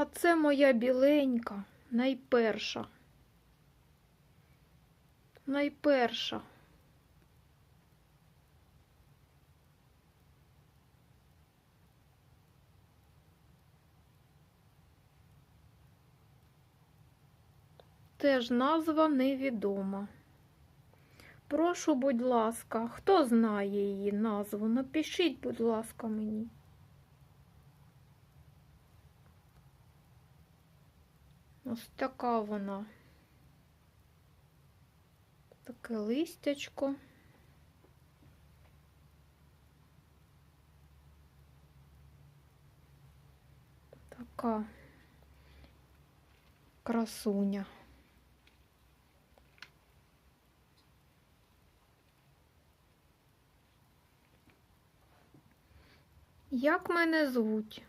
А це моя біленька, найперша. Найперша. Теж назва невідома. Прошу, будь ласка, хто знає її назву? Напишіть, будь ласка, мені. Ось така вона. Таке листячко. Така красуня. Як мене звуть?